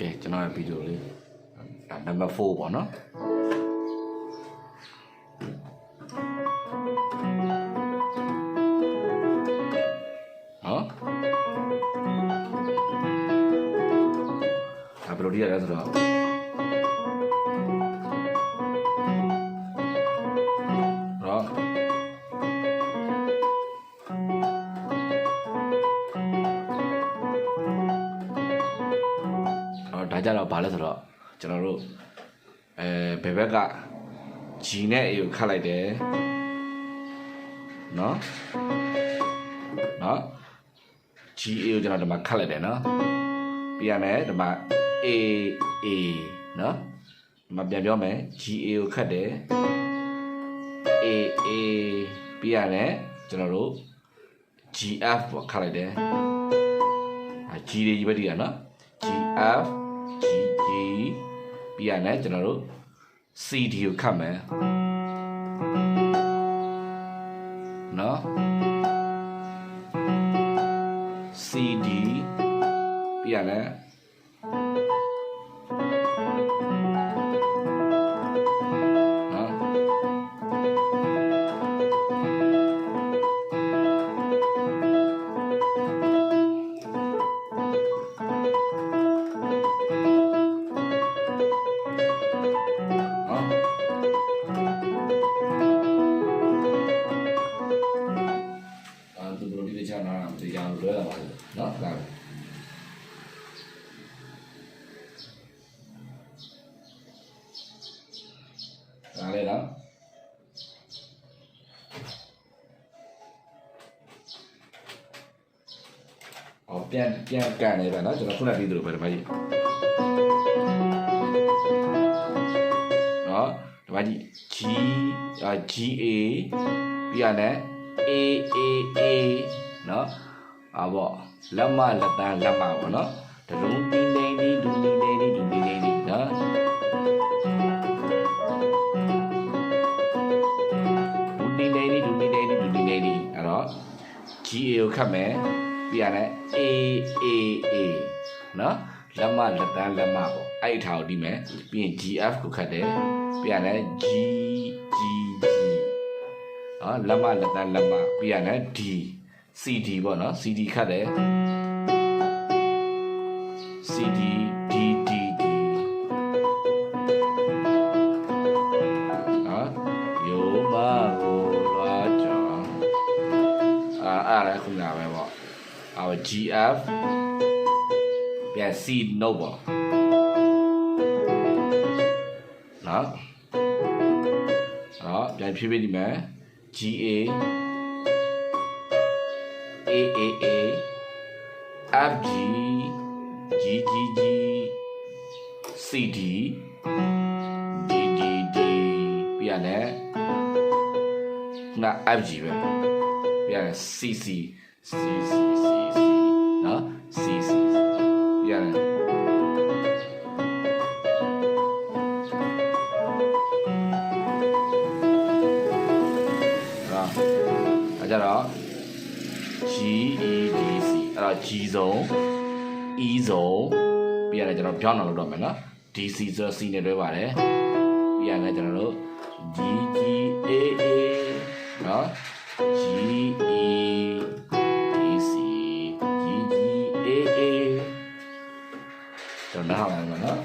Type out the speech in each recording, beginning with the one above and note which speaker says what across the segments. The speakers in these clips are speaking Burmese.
Speaker 1: ကဲကျွန်တော်ရဲ့ဗီဒီယိုလေးဒါနံပါတ်4ပေါ့နော်ဟောဒါဘယ်လိုဒီရလဲဆိုတော့တော့ ကြတော့ဘာလဲဆိုတော့ကျွန်တော်တို့အဲဘယ်ဘက်က G နဲ့ A ကိုခတ်လိုက်တယ်နော်နော် GA ကိုကျွန်တော်ဒီမှာခတ်လိုက်တယ်နော်ပြရမယ်ဒီမှာ AA နော်ဒီမှာပြန်ပြောမယ် GA ကိုခတ်တယ် AA ပြရတယ်ကျွန်တော်တို့ GF ပေါ့ခတ်လိုက်တယ်အာ G တွေကြီးပဲဒီကနော် GF GG ပြရတယ်ကျွန်တော်တို့ CD ကိုခတ်မယ်နော် CD ပြရတယ် ပြန်ပြန်ကန်နေပဲเนาะကျွန်တော်ခုနကပြီးသလိုပဲဒီမှာကြီးเนาะဒီမှာကြီး G အာ GA ပြရတဲ့ A A A เนาะအာပေါ့လက်မလက်တန်းလက်မပေါ့เนาะဒရုံတင်းတင်းဒီဒူတင်းတင်းဒီဒူတင်းတင်းဒီเนาะဒူတင်းတင်းဒီဒူတင်းတင်းဒီဒူတင်းတင်းဒီအဲ့တော့ GA ကိုခတ်မယ် ပြီးရတဲ့ A A A နော်လက်မလက်တန်းလက်မပေါ့အဲ့ထားကိုဒီမဲ့ပြီးရင် GF ကိုခတ်တယ်ပြီးရတဲ့ G G G နော်လက်မလက်တန်းလက်မပြီးရတဲ့ D CD ပေါ့နော် CD ခတ်တယ် CD အာ GF ပြန် C note ပေါ့နော်နော်ပြန်ဖြည်းဖြည်းဒီမယ် GA AAA FG GGG CD DDD ပြရတယ်နာ FG ပဲပြရတယ် CC CC CC နော် CC ပြရတယ်နော်အဲကြတော့ GEDC အဲ့တော့ G ဆုံး E ဆုံးပြီးရတယ်ကျွန်တော်ပြောင်းအောင်လုပ်တော့မယ်နော် DC ဆိုတော့ C နဲ့တွဲပါတယ်ပြီးရတယ်ကျွန်တော်တို့ GGAA နော် GEDC တော်နားထောင်ရမယ်နော်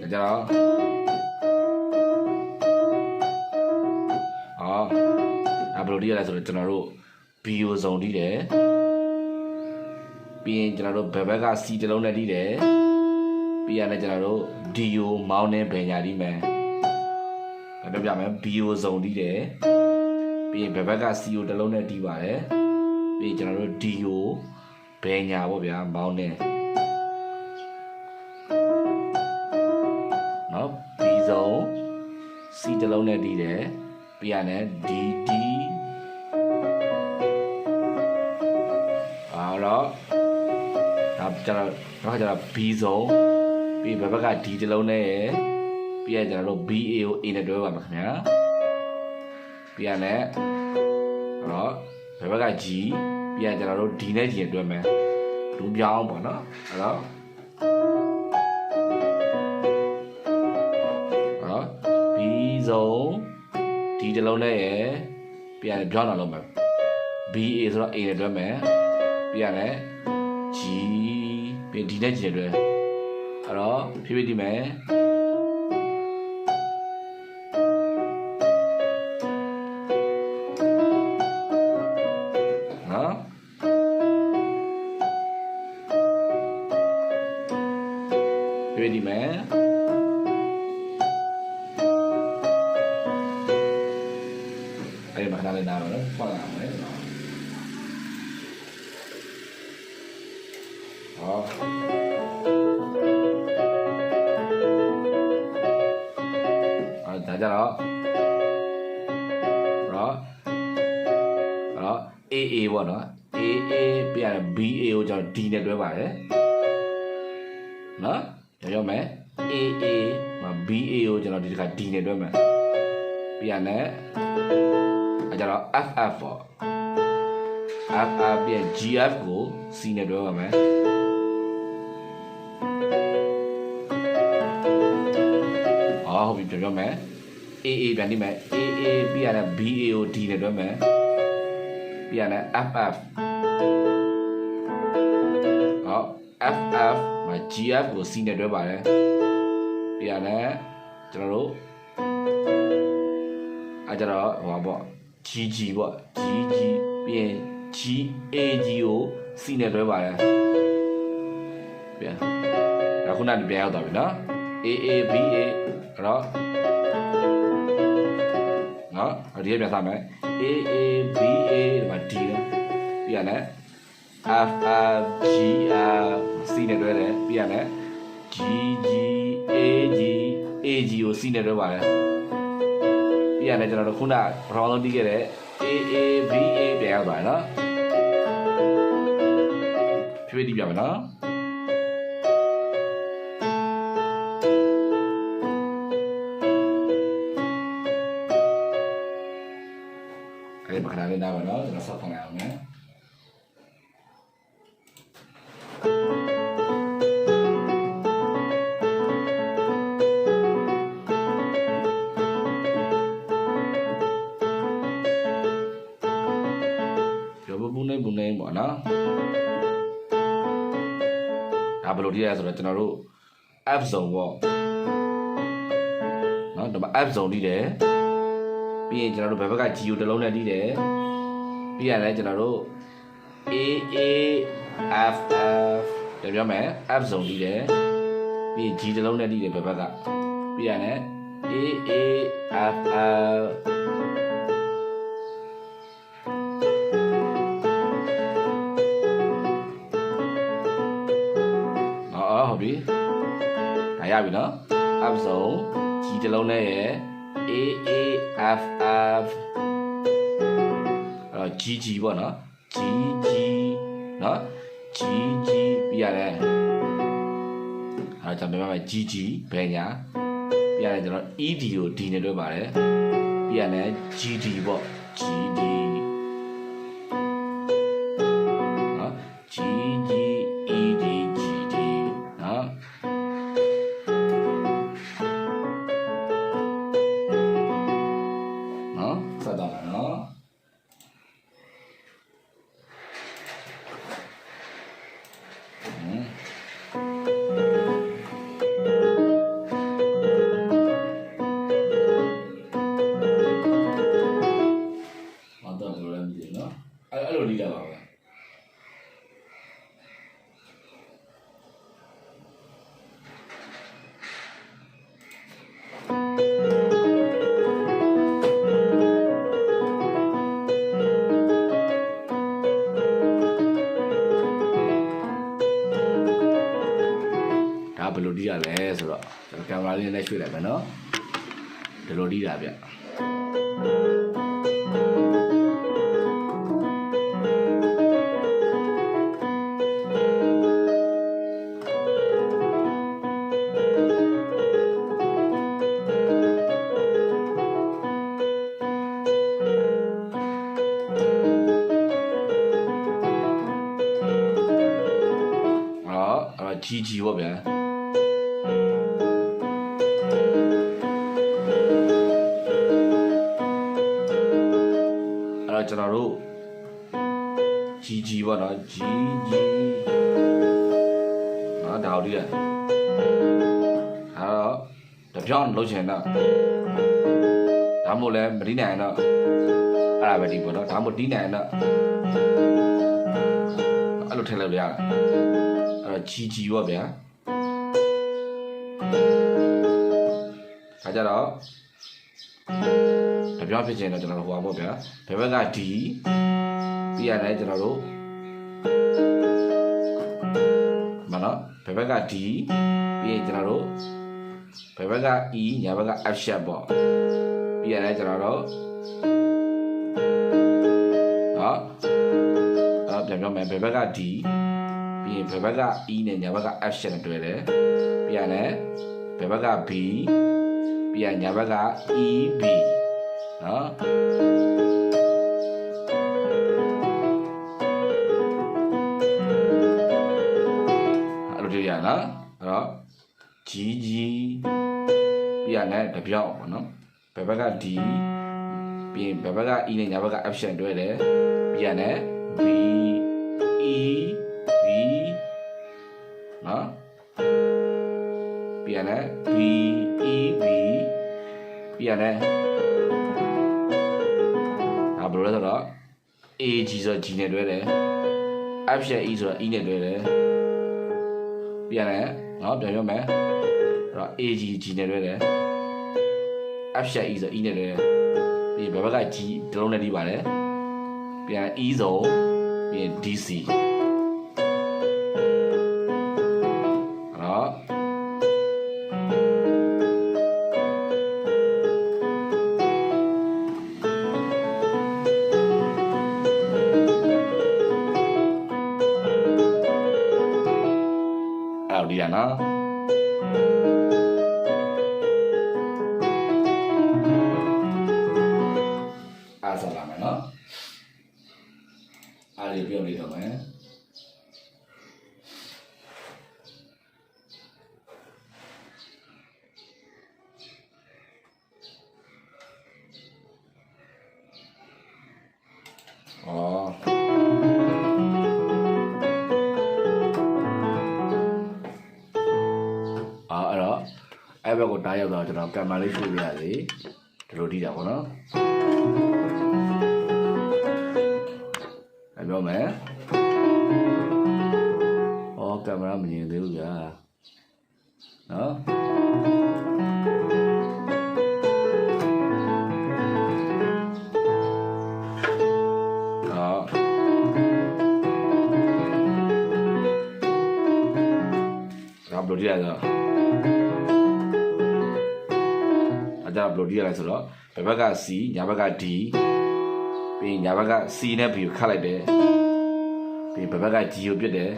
Speaker 1: ဒါကြတော့အော်အဘလိုဒီရလဲဆိုတော့ကျွန်တော်တို့ BO ဇုံတီးတယ်ပြီးရင်ကျွန်တော်တို့ဘယ်ဘက်က C တစ်လုံးနဲ့တီးတယ် ပြီးရင်လည်းကျွန်တော်တို့ DO မောင်းနေဘယ်ညာတီးမယ်ဒါတော့ပြမယ် BO ဇုံတီးတယ်ပြီးရင်ဘယ်ဘက်က CO တစ်လုံးနဲ့တီးပါတယ်ပြီးရင်ကျွန်တော်တို့ DO ဘယ်ညာပေါ့ဗျာမောင်းနေနော် B ဇုံ C တစ်လုံးနဲ့တီးတယ်ပြီးရင်လည်း DD အားတော့ဒါကျတော့တော့ကျတော့ B ဇုံ ပြီးဘက်ဘက်က D တစ်လုံးနဲ့ရယ်ပြီးရင်ကျွန်တော်တို့ BA ကို A နဲ့တွဲပါမယ်ခင်ဗျာပြီးရနဲ့အဲ့တော့ဘယ်ဘက်က G ပြီးရင်ကျွန်တော်တို့ D နဲ့ G နဲ့တွဲမယ်လူပြောင်းပေါ့နော်အဲ့တော့အဲ့တော့ B ဆုံး D တစ်လုံးနဲ့ရယ်ပြီးရင်ပြောင်းတာလုံးမယ် BA ဆိုတော့ A နဲ့တွဲမယ်ပြီးရင်လည်း G ပြီး D နဲ့ G နဲ့တွဲ အဲ့တော့ဖြည်းဖြည်းဒီမယ်နော်ဖြည်းဖြည်းဒီမယ်အဲ့ဒီမှာခဏလေးနားပါနော်ဖွင့်လာမယ်ဟော ကြတော့တော့တော့ AA ပေါ့နော် AA ပြရ BA ကိုကျွန်တော် D နဲ့တွဲပါတယ်နော်ရရမယ် AA မှာ BA ကိုကျွန်တော်ဒီတစ်ခါ D နဲ့တွဲမယ်ပြရနဲ့အဲကြတော့ FF ပေါ့ FF ပြန် GF ကို C နဲ့တွဲပါမယ်အော်ဟုတ်ပြီပြန်ပြောမယ် AA ပြန်နေမယ် AA ပြီးရတယ် BA ကို D နဲ့တွဲမယ်ပြီးရတယ် FF ဟော FF မှာ GF ကို C နဲ့တွဲပါတယ်ပြီးရတယ်ကျွန်တော်တို့အဲကြတော့ဟောပေါ့ GG ပေါ့ GG ပြီးရင် GAG ကို C နဲ့တွဲပါတယ်ပြန်ဒါခုနကပြန်ရောက်သွားပြီနော် AABA အဲ့တော့ နော်အဒီပြန်စမယ် A A B A ဒီမှာ D နော်ပြီးရတယ် F F G F C နဲ့တွဲတယ်ပြီးရတယ် G G A G A G ကို C နဲ့တွဲပါတယ်ပြီးရတယ်ကျွန်တော်တို့ခုနပထမဆုံးတီးခဲ့တဲ့ A A B A ပြန်ရောက်သွားတယ်နော်ဖြည်းဖြည်းတီးပြမယ်နော် အဲ့ဒီပခဏလေးနားပါနော်ကျွန်တော်ဆက်ဖန်လိုက်အောင်နော်ပြောပပူနေပူနေပေါ့နော်ဒါဘယ်လိုတည်းလဲဆိုတော့ကျွန်တော်တို့ app zone ပေါ့နော်ဒီမှာ app zone တည်တယ် ပြီးရင်ကျွန်တော်တို့ဘယ်ဘက်က geo တစ်လုံးနဲ့တည်တယ်ပြီးရင်လည်းကျွန်တော်တို့ a a f f ပြန်ပြောမယ် app zone တည်တယ်ပြီးရင် g တစ်လုံးနဲ့တည်တယ်ဘယ်ဘက်ကပြီးရင်လည်း a a f f အော်ဟုတ်ပြီဒါရပြီနော် up zone G တစ်လုံးနဲ့ရယ် A A F F အဲ့တော့ G G ပေါ့နော် G G နော် G G ပြရတယ်အဲ့တော့ကျွန်တော်ပြောမယ် G G ဘယ်ညာပြရတယ်ကျွန်တော် E D ကို D နဲ့တွဲပါတယ်ပြရတယ် G D ပေါ့ G D န်တော်ကင်မရာလေးနဲ့ရွှေ့လိုက်မယ်နော်ဒီလိုတီးတာဗျ GG ပေါ့နော် GG နော်ဒါတို့ရအဲ့တော့တပြောင်းလုံးချင်တော့ဒါမို့လဲမတိနိုင်တော့အဲ့ဒါပဲဒီပေါ့နော်ဒါမို့တီးနိုင်တော့အဲ့လိုထည့်လိုက်လို့ရတာအဲ့တော့ GG ပေါ့ဗျာဒါကြတော့တပြောင်းဖြစ်ချင်တော့ကျွန်တော်တို့ဟိုပါပေါ့ဗျာဘယ်ဘက်က D ပြီးရတယ်ကျွန်တော်တို့ မနော်ဘယ်ဘက်က D ပြီးရင်ကျွန်တော်တို့ဘယ်ဘက်က E ညာဘက်က F sharp ပေါ့ပြီးရတယ်ကျွန်တော်တို့ဟောအဲ့ပြန်ပြောမယ်ဘယ်ဘက်က D ပြီးရင်ဘယ်ဘက်က E နဲ့ညာဘက်က F sharp နဲ့တွဲတယ်ပြီးရတယ်ဘယ်ဘက်က B ပြီးရညာဘက်က EB နော် GG ပြီးရတယ်တပြောက်ပေါ့နော်ဘယ်ဘက်က D ပြီးရင်ဘယ်ဘက်က E နဲ့ညာဘက်က option တွဲတယ်ပြီးရတယ် B E B နော်ပြီးရတယ် B E B ပြီးရတယ်ဒါဘယ်လိုလဲဆိုတော့ AG ဆိုတော့ G နဲ့တွဲတယ် option E ဆိုတော့ E နဲ့တွဲတယ် ပြီးရတယ်နော်ပြန်ပြောမယ်အဲ့တော့ AG G နဲ့တွဲတယ် option E ဆိုတော့ E နဲ့တွဲတယ်ပြီးရင်ဘယ်ဘက်က G ဒီလုံးနဲ့ဒီပါတယ်ပြီးရင် E ဆိုပြီးရင် အားလေးပြုတ်နေတော့မယ်ဩအာအဲ့တော့အဲ့ဘက်ကိုတားရောက်တော့ကျွန်တော်ကင်မရာလေးရှုပြရစီဒီလိုတီးတာပေါ့နော် လိုတီးရလဲဆိုတော့ဘယ်ဘက်က C ညာဘက်က D ပြီးရင်ညာဘက်က C နဲ့ B ကိုခတ်လိုက်တယ်ပြီးရင်ဘယ်ဘက်က G ကိုပြစ်တယ်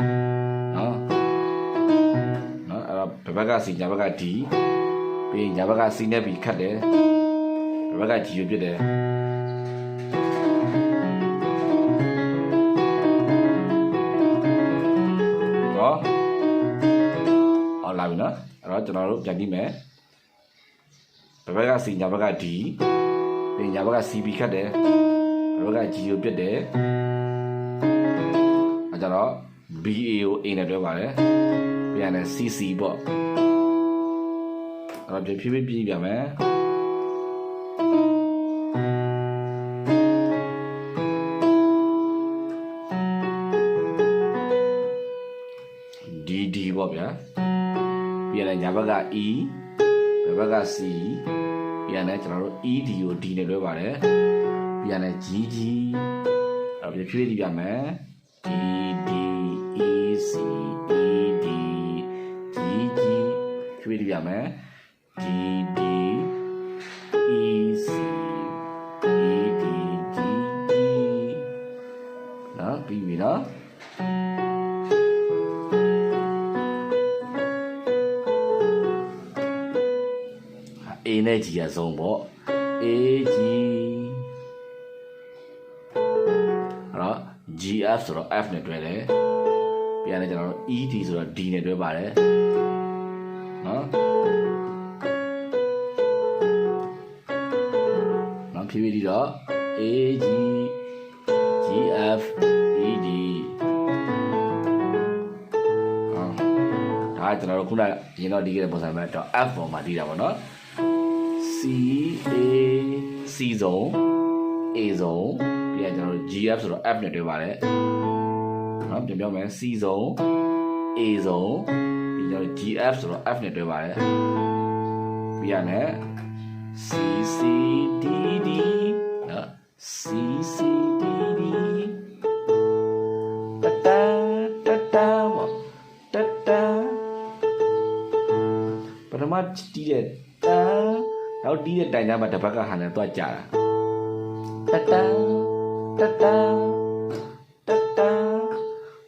Speaker 1: နော်နော်အဲ့တော့ဘယ်ဘက်က C ညာဘက်က D ပြီးရင်ညာဘက်က C နဲ့ B ခတ်တယ်ဘယ်ဘက်က G ကိုပြစ်တယ်ဟောအော်လာပြီနော်အဲ့တော့ကျွန်တော်တို့ပြန်ကြည့်မယ် ဘယ်ဘက်က C ညာဘက်က D ပြီးညာဘက်က CB ခတ်တယ်ဘယ်ဘက်က G ကိုပြတ်တယ်အဲကြတော့ BA ကို A နဲ့တွဲပါတယ်ပြန်တယ် CC ပေါ့အဲ့တော့ဖြည်းဖြည်းပြီးပြမယ် DD ပေါ့ဗျာပြန်တယ်ညာဘက်က E ဘယ်ဘက်က C ပြန်တယ်ကျွန်တော်တို့ ED ကို D နဲ့တွဲပါတယ်ပြန်တယ် GG အဲ့တော့ဖြည်းဖြည်းကြည့်ပြမယ် DD EC ED GG ဖြည်းဖြည်းကြည့်ပြမယ် DD EC နဲ့ G အဆုံးပေါ့ AG အဲ့တော့ GF ဆိုတော့ F နဲ့တွဲတယ်ပြန်လဲကျွန်တော်တို့ ED ဆိုတော့ D နဲ့တွဲပါတယ်နော်နော်ဖြည်းဖြည်းဒီတော့ A G G F E D ဟာဒါကကျွန်တော်တို့ခုနရင်တော့ဒီကတဲ့ပုံစံပဲတော့ F ပေါ်မှာဒီတာပေါ့နော် C A C ဇုံ A ဇုံပြီးရင်ကျွန်တော်တို့ GF ဆိုတော့ F နဲ့တွဲပါတယ်နော်ပြန်ပြောမယ် C ဇုံ A ဇုံပြီးကျွန်တော်တို့ GF ဆိုတော့ F နဲ့တွဲပါတယ်ပြီးရမယ် C C D D နော် C C D D တတတတပေါ့တတပထမတီးတဲ့တန် နောက်တီးတဲ့တိုင်ကြမှာတစ်ဘက်ကဟန်နဲ့သွားကြတာတတတတတတ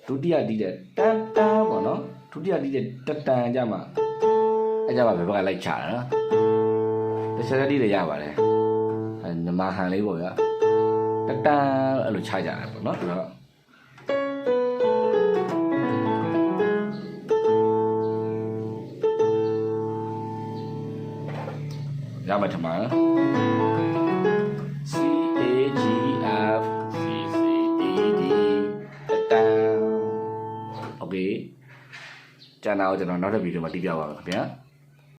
Speaker 1: ဒုတိယတီးတဲ့တန်တန်ပေါ့နော်ဒုတိယတီးတဲ့တတန်ကြမှာအဲကြမှာဘယ်ဘက်ကလိုက်ချတာနော်တစ်ချက်တည်းတီးတယ်ရပါတယ်အဲနမဟန်လေးပေါ့ဗျာတတန်အဲ့လိုချကြတာပေါ့နော်ဒီတော့ မှာထင်ပါလား C A G F C C D D တန် Okay ကျန်တာကိုကျွန်တော်နောက်တစ်ဗီဒီယိုမှာပြပြပါမယ်ခင်ဗျာ